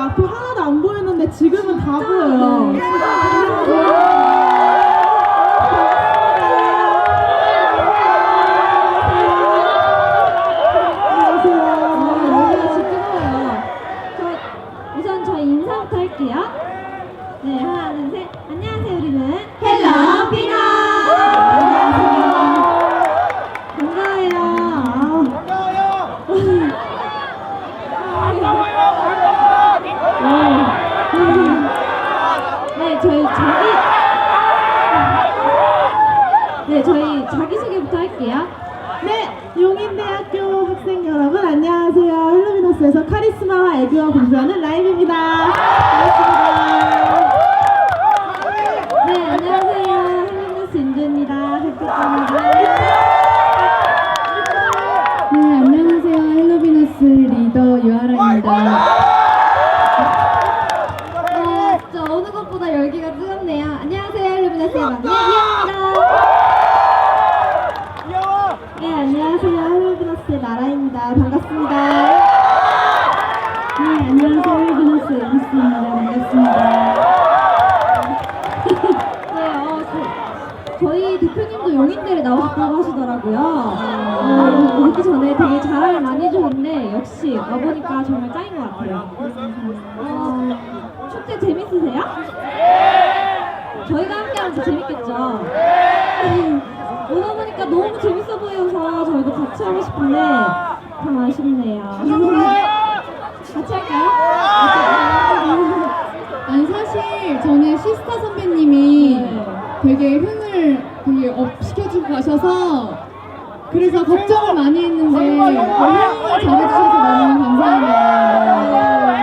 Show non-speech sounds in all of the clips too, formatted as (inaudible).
앞이 하나도 안 보였는데 지금은 다 보여요. 우선 저희 인사부터 할게요. 네, 하나, 둘, 셋. 안녕하세요, 우리는 헬로 피나! 반가워요. 네, 저희 자기, 네, 저희 자기소개부터 할게요. 네, 용인대학교 학생 여러분 안녕하세요. 헬로비너스에서 카리스마와 애교와 공부하는 라임입니다. 반갑습니다. 에비스입니다. 반갑습니다. (laughs) 네, 어, 저, 저희 대표님도 용인대를 나오셨다고 하시더라고요. 어, 오기 전에 되게 잘 많이 해줬는데 역시 와보니까 정말 짱인 것 같아요. 어, 축제 재밌으세요? 저희가 함께하면 더 재밌겠죠? 오다 보니까 너무 재밌어 보여서 저희도 같이 하고 싶은데 참 아쉽네요. (laughs) (laughs) 같이 할까요? 아니, 사실 저는 시스타 선배님이 네. 되게 흥을 되게 업 시켜주고 가셔서 그래서 걱정을 많이 했는데 흥을 잘해주셔서 너무.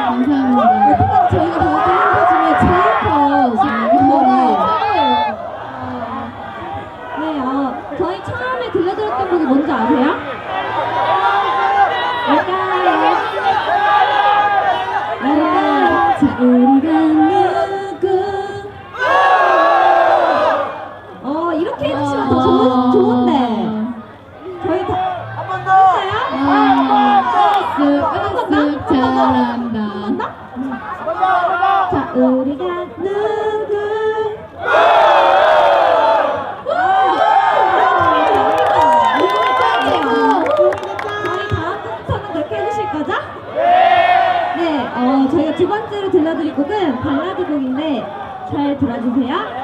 감사합니다. 어쨌든 저희가 받았던 행사 중에 제일 최고예요. 네, 어, 저희 처음에 들려드렸던 곡이 뭔지 아세요? 쓱쓱 잘한다. 자, 우리가 누구? 네, 어, 저희가 두 번째로 들려드릴 곡은 발라드 곡인데 잘 들어주세요.